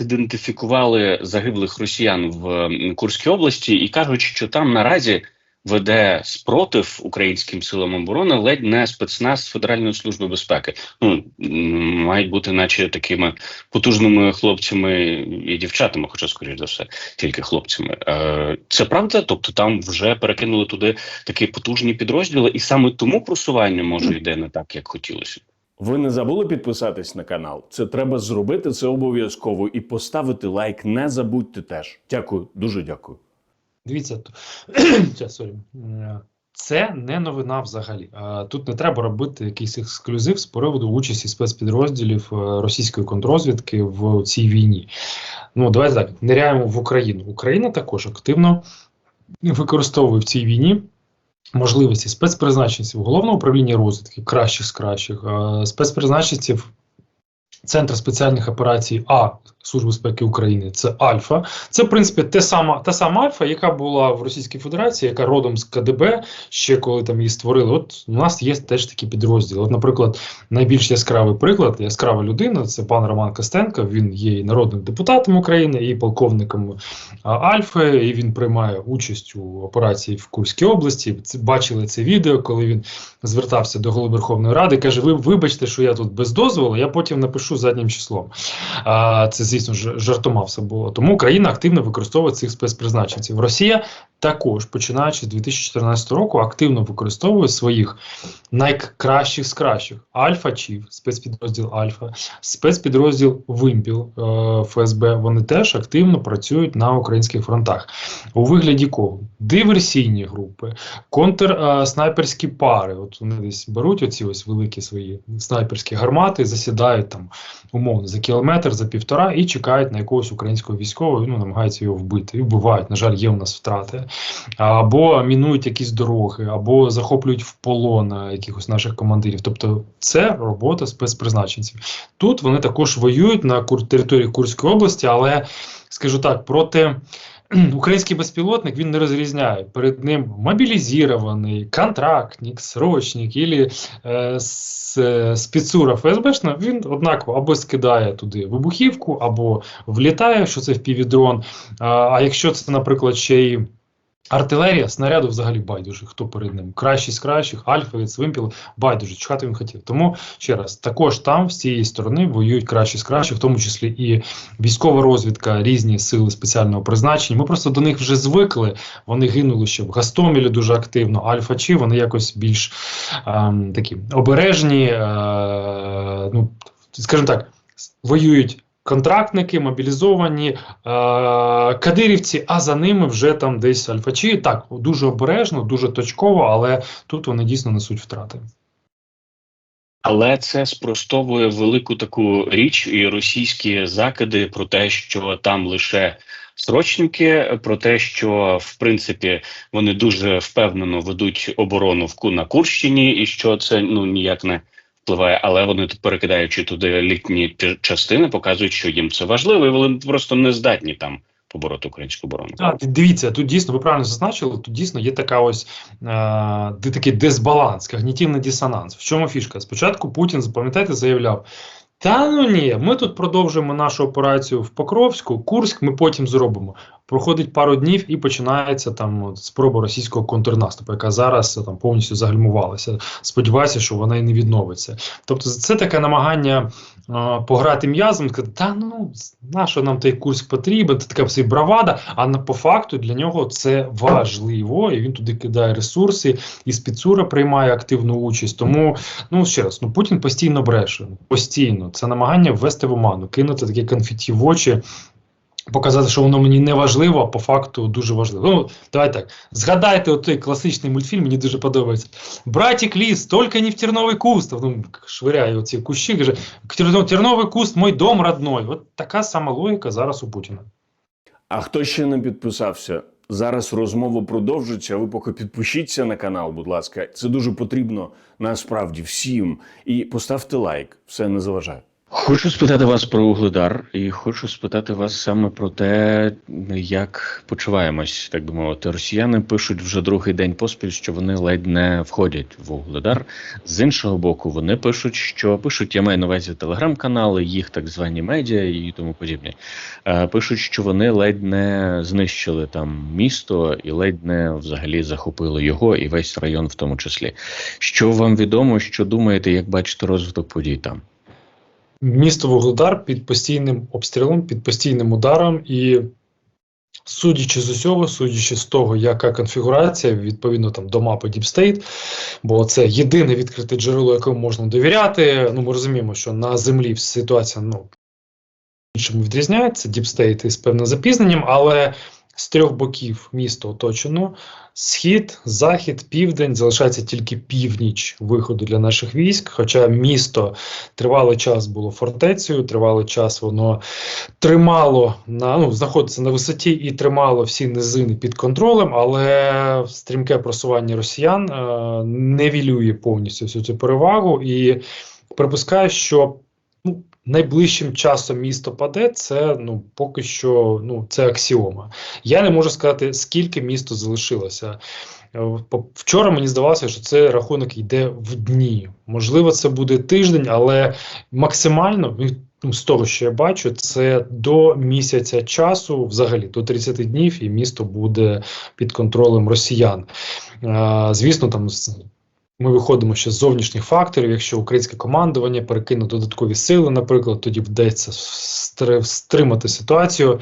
ідентифікували загиблих росіян в Курській області і кажуть, що там наразі веде спротив українським силам оборони ледь не спецназ Федеральної служби безпеки. Ну мають бути, наче такими потужними хлопцями і дівчатами, хоча скоріш за все, тільки хлопцями. Е, це правда? Тобто там вже перекинули туди такі потужні підрозділи, і саме тому просування може йде не так, як хотілося. Ви не забули підписатись на канал? Це треба зробити це обов'язково і поставити лайк. Не забудьте теж. Дякую, дуже дякую. Дивіться. Е, це не новина взагалі. Тут не треба робити якийсь ексклюзив з приводу участі спецпідрозділів е, російської контрозвідки в цій війні. Ну, давайте так, ниряємо в Україну. Україна також активно використовує в цій війні. Можливості спецпризначенців головного управління розвідки, кращих з кращих, е, спецпризначенців Центр спеціальних операцій А Служби безпеки України це Альфа. Це, в принципі, те сама, та сама Альфа, яка була в Російській Федерації, яка родом з КДБ, ще коли там її створили. От у нас є теж такі підрозділи. От, наприклад, найбільш яскравий приклад, яскрава людина це пан Роман Костенко. Він є і народним депутатом України, і полковником а, Альфи. І він приймає участь у операції в Курській області. Це бачили це відео, коли він звертався до голови Верховної Ради. каже: Ви вибачте, що я тут без дозволу, я потім напишу заднім числом. А, це, звісно ж, жартома все було. Тому Україна активно використовує цих спецпризначенців. Росія також, починаючи з 2014 року, активно використовує своїх найкращих з кращих Альфа Чів, спецпідрозділ Альфа, спецпідрозділ Вимпіл е, ФСБ. Вони теж активно працюють на українських фронтах. У вигляді кого? Диверсійні групи, контрснайперські пари. От вони десь беруть оці ось великі свої снайперські гармати, засідають там умовно за кілометр, за півтора і чекають на якогось українського військового, ну намагаються його вбити. І вбивають. На жаль, є у нас втрати. Або мінують якісь дороги, або захоплюють в полон е, якихось наших командирів. Тобто, це робота спецпризначенців. Тут вони також воюють на території Курської області, але скажу так, проти. Український безпілотник він не розрізняє. Перед ним мобілізований, контрактник, срочник і е, с- е, спецура ФСБшна, він однаково або скидає туди вибухівку, або влітає, що це впівдрон. А, а якщо це, наприклад, ще й артилерія, снаряду взагалі байдуже, хто перед ним. Кращий з кращих, альфа, вимпіл, байдуже, чхати він хотів. Тому ще раз, також там з цієї сторони воюють кращі з кращих, в тому числі і військова розвідка, різні сили спеціального призначення. Ми просто до них вже звикли. Вони гинули ще в Гастомілі дуже активно. Альфа чи вони якось більш ем, такі обережні, е, ну скажімо так, воюють. Контрактники, мобілізовані, е, кадирівці, а за ними вже там десь альфачі. Так, дуже обережно, дуже точково, але тут вони дійсно несуть втрати. Але це спростовує велику таку річ і російські закиди про те, що там лише срочники, про те, що в принципі вони дуже впевнено ведуть оборону в на Курщині, і що це ну ніяк не впливає. Але вони тут перекидаючи туди літні частини, показують, що їм це важливо, і вони просто не здатні там побороти українську оборону. Так, дивіться, тут дійсно ви правильно зазначили. Тут дійсно є така ось е, такий дисбаланс, когнітивний дисонанс. В чому фішка? Спочатку Путін, запам'ятаєте, заявляв. Та ну ні, ми тут продовжуємо нашу операцію в Покровську, Курськ ми потім зробимо. Проходить пару днів і починається там от, спроба російського контрнаступу, яка зараз там повністю загальмувалася. Сподіваюся, що вона і не відновиться. Тобто, це таке намагання е, пограти м'язом, сказати, та ну на що нам той Курськ потрібен, це така всі бравада. А на по факту для нього це важливо, і він туди кидає ресурси, і спецура приймає активну участь. Тому ну ще раз, ну Путін постійно бреше, постійно це намагання ввести в оману, кинути такі конфеті в очі. Показати, що воно мені не важливо, а по факту дуже важливо. Ну, давай так. Згадайте отой класичний мультфільм, мені дуже подобається. Братик Ліс, тільки не в терновий куст. Ну, швиряє оці кущі, каже, «Терно- терновий куст, мой дом родной. От така сама логіка зараз у Путіна. А хто ще не підписався? Зараз розмова продовжиться. Ви поки підпишіться на канал, будь ласка. Це дуже потрібно насправді всім. І поставте лайк, все не заважає. Хочу спитати вас про Угледар, і хочу спитати вас саме про те, як почуваємось, так би мовити. Росіяни пишуть вже другий день поспіль, що вони ледь не входять в Угледар. З іншого боку, вони пишуть, що пишуть, я маю на увазі телеграм-канали, їх так звані медіа і тому подібне. Е, Пишуть, що вони ледь не знищили там місто і ледь не взагалі захопили його і весь район, в тому числі. Що вам відомо, що думаєте, як бачите розвиток подій там? Місто Вугледар під постійним обстрілом, під постійним ударом, і судячи з усього, судячи з того, яка конфігурація відповідно там до мапи Deep State, бо це єдине відкрите джерело, якому можна довіряти. Ну, ми розуміємо, що на землі ситуація ну іншим відрізняється Deep State із певним запізненням, але з трьох боків місто оточено. Схід, захід, південь залишається тільки північ виходу для наших військ. Хоча місто тривалий час було фортецею, тривалий час воно тримало на ну, знаходиться на висоті і тримало всі низини під контролем, але стрімке просування росіян е, невілює повністю всю цю перевагу і припускаю, що найближчим часом місто паде, це ну поки що ну це аксіома. Я не можу сказати, скільки місто залишилося. Е, Вчора мені здавалося, що це рахунок йде в дні. Можливо, це буде тиждень, але максимально ну, з того, що я бачу, це до місяця часу, взагалі до 30 днів, і місто буде під контролем росіян. Е, Звісно, там ми виходимо ще з зовнішніх факторів. Якщо українське командування перекине додаткові сили, наприклад, тоді вдається стримати ситуацію.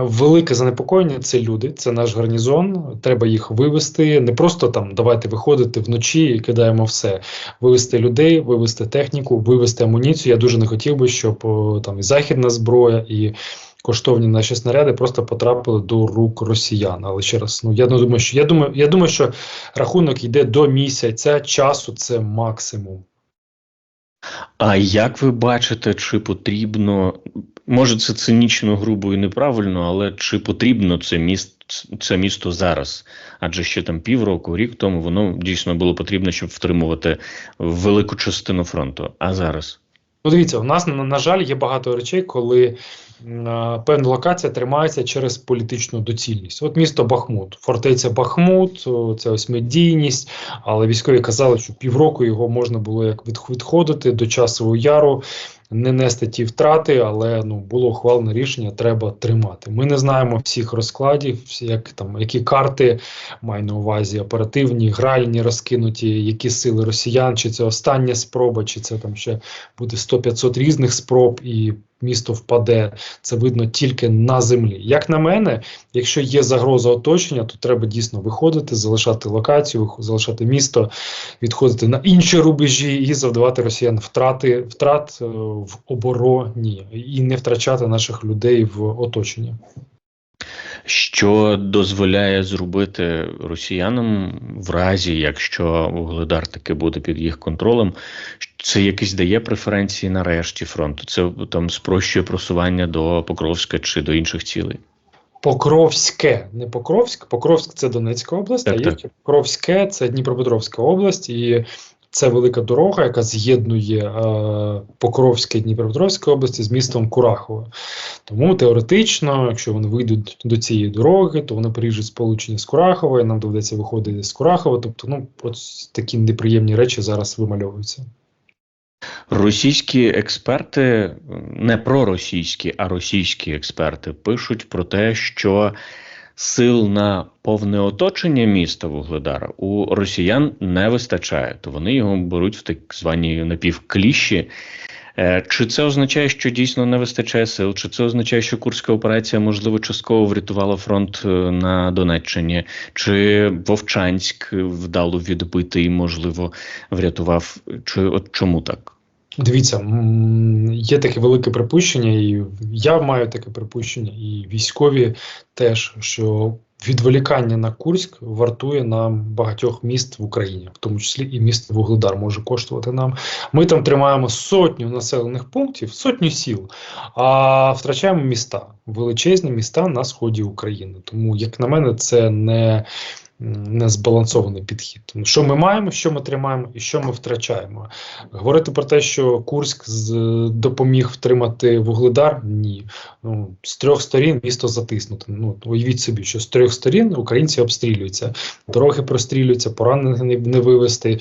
Велике занепокоєння це люди, це наш гарнізон. Треба їх вивести. Не просто там давайте виходити вночі і кидаємо все. Вивести людей, вивести техніку, вивести амуніцію. Я дуже не хотів би, щоб там і західна зброя, і коштовні наші снаряди просто потрапили до рук росіян. Але ще раз, ну я не думаю, що я думаю, я думаю, що рахунок йде до місяця часу. Це максимум. А як ви бачите, чи потрібно, може це цинічно, грубо і неправильно, але чи потрібно це місто це місто зараз? Адже ще там півроку, рік тому воно дійсно було потрібно, щоб втримувати велику частину фронту. А зараз? Ну, дивіться, у нас на, жаль є багато речей, коли певна локація тримається через політичну доцільність. От місто Бахмут, фортеця Бахмут, це ось медійність, але військові казали, що півроку його можна було як відходити до часового яру не нести ті втрати, але ну було ухвалене рішення, треба тримати. Ми не знаємо всіх розкладів, як там які карти маю на увазі оперативні, гральні розкинуті, які сили росіян, чи це остання спроба, чи це там ще буде 100-500 різних спроб і місто впаде. Це видно тільки на землі. Як на мене, якщо є загроза оточення, то треба дійсно виходити, залишати локацію, залишати місто, відходити на інші рубежі і завдавати росіян втрати втрат е, в обороні і не втрачати наших людей в оточенні. Що дозволяє зробити росіянам в разі, якщо Угледар таки буде під їх контролем, це якісь дає преференції на решті фронту? Це там спрощує просування до Покровська чи до інших цілей? Покровське, не Покровськ. Покровськ це Донецька область, так, а є Покровське це Дніпропетровська область, і це велика дорога, яка з'єднує е, Покровське Дніпропетровської області з містом Курахово. Тому теоретично, якщо вони вийдуть до цієї дороги, то вони переріжуть сполучення з Кураховою, нам доведеться виходити з Курахова. Тобто, ну от такі неприємні речі зараз вимальовуються. Російські експерти, не проросійські, а російські експерти пишуть про те, що сил на повне оточення міста Вугледара у росіян не вистачає, то вони його беруть в так звані напівкліщі. Е, чи це означає, що дійсно не вистачає сил? Чи це означає, що Курська операція можливо частково врятувала фронт е, на Донеччині? Чи Вовчанськ вдало відбити і можливо врятував? Чи от чому так? Дивіться, є таке велике припущення, і я маю таке припущення, і військові теж, що відволікання на Курськ вартує нам багатьох міст в Україні, в тому числі і місто Вугледар може коштувати нам. Ми там тримаємо сотню населених пунктів, сотню сіл, а втрачаємо міста, величезні міста на сході України. Тому, як на мене, це не незбалансований підхід. Що ми маємо, що ми тримаємо і що ми втрачаємо. Говорити про те, що Курськ з, допоміг втримати вугледар, ні. Ну, з трьох сторін місто затиснуто. Ну, уявіть собі, що з трьох сторін українці обстрілюються, дороги прострілюються, поранених не, не вивезти,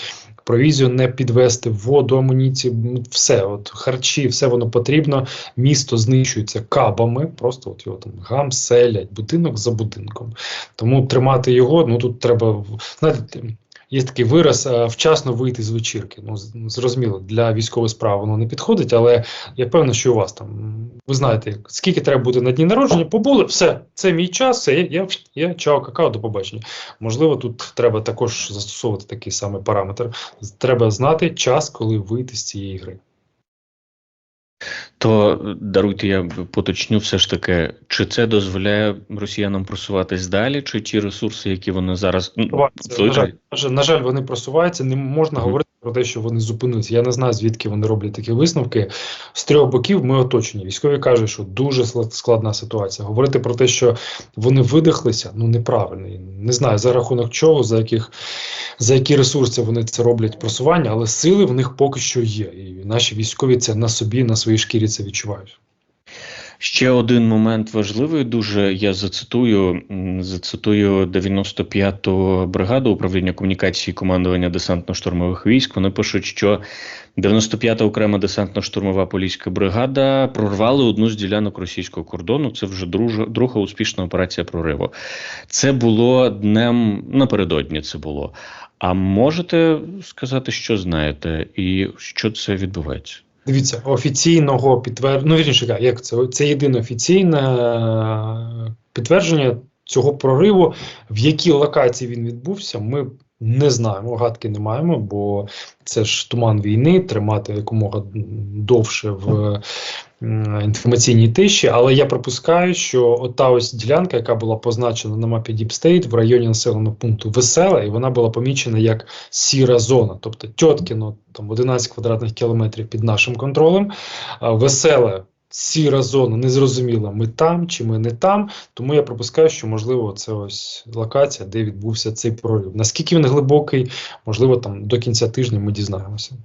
провізію не підвести, воду, амуніцію, все, от харчі, все воно потрібно. Місто знищується кабами, просто от його там гамселять, будинок за будинком. Тому тримати його, ну тут треба знаєте, Є такий вираз е, вчасно вийти з вечірки. Ну зрозуміло, для військової справи воно не підходить, але я певний, що у вас там ви знаєте, скільки треба бути на дні народження, побули, все, це мій час, все, я, я, я чао, какао, до побачення. Можливо, тут треба також застосовувати такий самий параметр. Треба знати час, коли вийти з цієї гри. То даруйте, я поточню все ж таки, чи це дозволяє росіянам просуватись далі, чи ті ресурси, які вони зараз ну, На жаль, на жаль, вони просуваються. Не можна Мгм. говорити про те, що вони зупинилися. Я не знаю, звідки вони роблять такі висновки. З трьох боків ми оточені. Військові кажуть, що дуже складна ситуація. Говорити про те, що вони видихлися, ну неправильно. Не знаю за рахунок чого, за яких за які ресурси вони це роблять просування, але сили в них поки що є. І наші військові це на собі, на своїй шкірі це відчувають. Ще один момент важливий. Дуже я зацитую зацитую 95-ту бригаду управління комунікації командування десантно-штурмових військ. Вони пишуть, що 95-та окрема десантно-штурмова поліська бригада прорвали одну з ділянок російського кордону. Це вже дружа, друга успішна операція прориву. Це було днем напередодні. Це було. А можете сказати, що знаєте, і що це відбувається? Дивіться, офіційного підтвердження, ну вірніше, як це, це єдине офіційне е, підтвердження цього прориву, в якій локації він відбувся, ми не знаємо, гадки не маємо, бо це ж туман війни, тримати якомога довше в інформаційній тиші. Але я припускаю, що ота ось ділянка, яка була позначена на мапі State в районі населеного пункту Весела, і вона була помічена як сіра зона, тобто Тьоткіно, там 11 квадратних кілометрів під нашим контролем, веселе. Сіра зона, незрозуміла, ми там чи ми не там. Тому я припускаю, що можливо це ось локація, де відбувся цей прорив. Наскільки він глибокий, можливо, там до кінця тижня ми дізнаємося.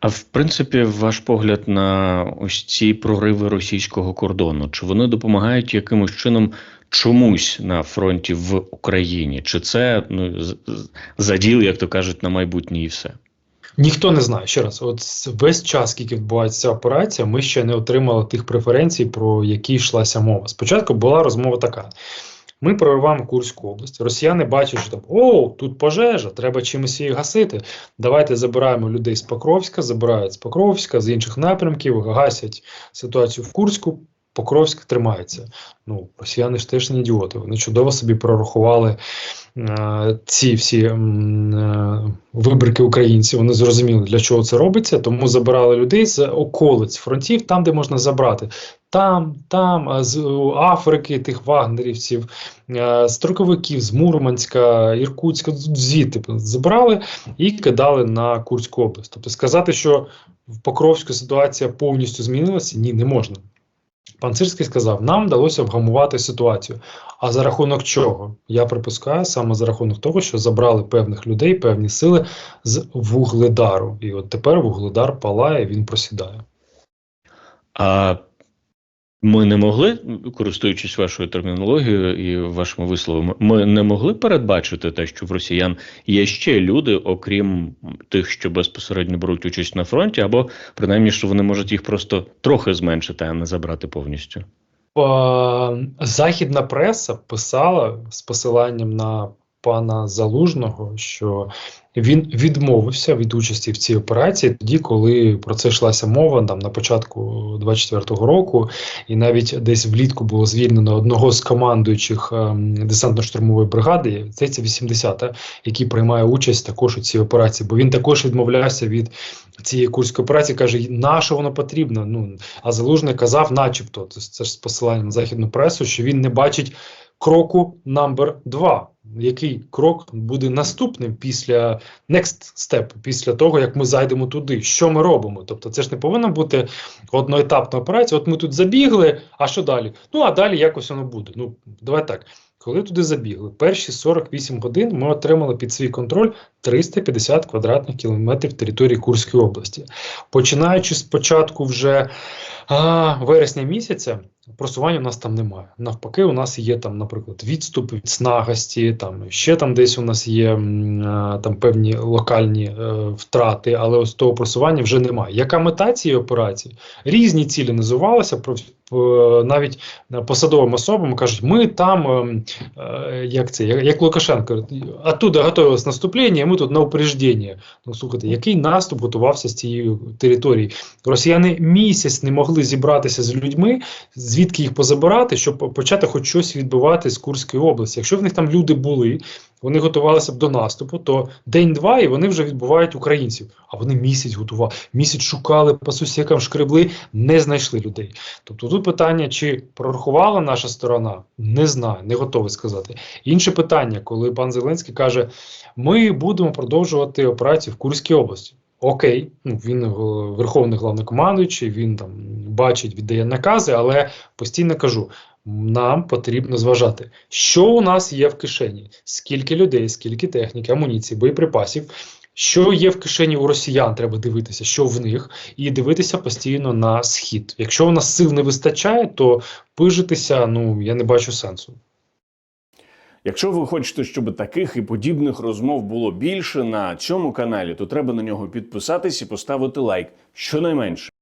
А в принципі, ваш погляд на ось ці прориви російського кордону, чи вони допомагають якимось чином чомусь на фронті в Україні? Чи це ну, заділ, як то кажуть, на майбутнє і все? Ніхто не знає ще раз. От весь час, скільки відбувається ця операція, ми ще не отримали тих преференцій, про які йшлася мова. Спочатку була розмова така: ми прориваємо Курську область. Росіяни бачать, що там о, тут пожежа, треба чимось її гасити. Давайте забираємо людей з Покровська, забирають з Покровська, з інших напрямків, гасять ситуацію в Курську. Покровськ тримається. Ну, росіяни ж теж не ідіоти. Вони чудово собі прорахували е, ці всі е, вибірки українців. Вони зрозуміли, для чого це робиться, тому забирали людей з околиць фронтів, там, де можна забрати. Там, там, з Африки, тих вагнерівців, е, строковиків з Мурманська, Іркутська, звідти забрали і кидали на Курську область. Тобто сказати, що в Покровську ситуація повністю змінилася, ні, не можна. Пан Цирський сказав, нам вдалося вгамувати ситуацію. А за рахунок чого? Я припускаю саме за рахунок того, що забрали певних людей, певні сили з вугледару. І от тепер вугледар палає, він просідає. А ми не могли, користуючись вашою термінологією і вашими висловами, ми не могли передбачити те, що в росіян є ще люди, окрім тих, що безпосередньо беруть участь на фронті, або принаймні, що вони можуть їх просто трохи зменшити, а не забрати повністю. Е, Західна преса писала з посиланням на пана Залужного, що він відмовився від участі в цій операції тоді, коли про це йшлася мова там на початку 24-го року, і навіть десь влітку було звільнено одного з командуючих ем, десантно-штурмової бригади, це 80-та, який приймає участь також у цій операції, бо він також відмовлявся від цієї курської операції, каже, на що воно потрібно? Ну а залужний казав, начебто, це, ж з посиланням на західну пресу, що він не бачить кроку номер 2 Який крок буде наступним після next step, після того, як ми зайдемо туди? Що ми робимо? Тобто, це ж не повинна бути одноетапна операція. От ми тут забігли, а що далі? Ну а далі якось воно буде. Ну давай так. Коли туди забігли, перші 48 годин ми отримали під свій контроль 350 квадратних кілометрів території Курської області. Починаючи з початку вже а, вересня місяця, просування у нас там немає. Навпаки, у нас є там, наприклад, відступ від снагості, там ще там десь у нас є там певні локальні е, втрати, але ось того просування вже немає. Яка мета цієї операції? Різні цілі називалися Навіть посадовим особам кажуть, ми там, е, як це, як, Лукашенко, оттуда готувалось наступлення, ми тут на упреждення. Ну слухайте, який наступ готувався з цієї території? Росіяни місяць не могли зібратися з людьми, звідки їх позабирати, щоб почати хоч щось відбивати з Курської області. Якщо в них там люди були, вони готувалися б до наступу, то день-два і вони вже відбувають українців. А вони місяць готували, місяць шукали по сусікам, шкребли, не знайшли людей. Тобто тут питання, чи прорахувала наша сторона, не знаю, не готовий сказати. Інше питання, коли пан Зеленський каже, ми будемо продовжувати операцію в Курській області. Окей, ну він е, верховний головнокомандуючий, він там бачить, віддає накази, але постійно кажу: нам потрібно зважати, що у нас є в кишені, скільки людей, скільки техніки, амуніції, боєприпасів. Що є в кишені у росіян, треба дивитися, що в них, і дивитися постійно на схід. Якщо у нас сил не вистачає, то пижитися, ну я не бачу сенсу. Якщо ви хочете, щоб таких і подібних розмов було більше на цьому каналі, то треба на нього підписатись і поставити лайк щонайменше.